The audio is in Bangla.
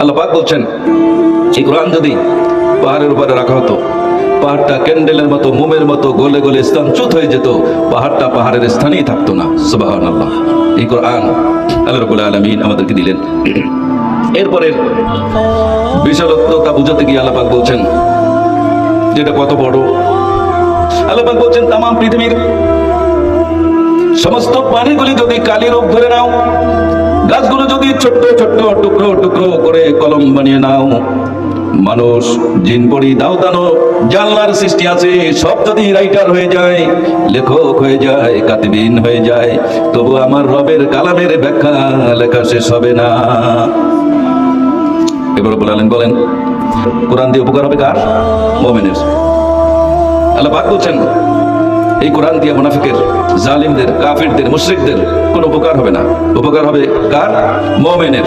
আল্লাহ পাক বলছেন, এই কোরআন যদি পাহাড়ের উপরে রাখা হতো, পাহাড়টা ক্যান্ডেলের মতো, মোমের মতো, গলে গলে স্থানচ্যুত হয়ে যেত, পাহাড়টা পাহাড়ের স্থানেই থাকতো না। সুবাহান আল্লাহ এই কোরআন আল্লাহ আলমিন আমাদেরকে দিলেন। এরপরের বিশালত্বতা বুঝাতে গিয়ে আল্লাপাক বলছেন, যেটা কত বড়। আল্লাপাক বলছেন তাম পৃথিবীর সমস্ত প্রাণীগুলি যদি কালি রূপ ধরে নাও গাছগুলো যদি ছোট্ট ছোট্ট টুকরো টুকরো করে কলম বানিয়ে নাও, মানুষ জিন পড়ি দাও দানো, জানলার সৃষ্টি আছে, সব যদি রাইটার হয়ে যায়, লেখক হয়ে যায়, কাতিবিন হয়ে যায়, তবু আমার রবের কালামের ব্যাখ্যা লেখা শেষ হবে না। এবার বলালেন, বলেন, কোরআন দিয়ে উপকার হবে কার? মোমেনের। আল্লাহ পাক বলছেন এই কোরআন দিয়ে মুনাফিকের জালিমদের, কাফিরদের, মুশরিকদের কোনো উপকার হবে না। উপকার হবে কার? মোমেনের।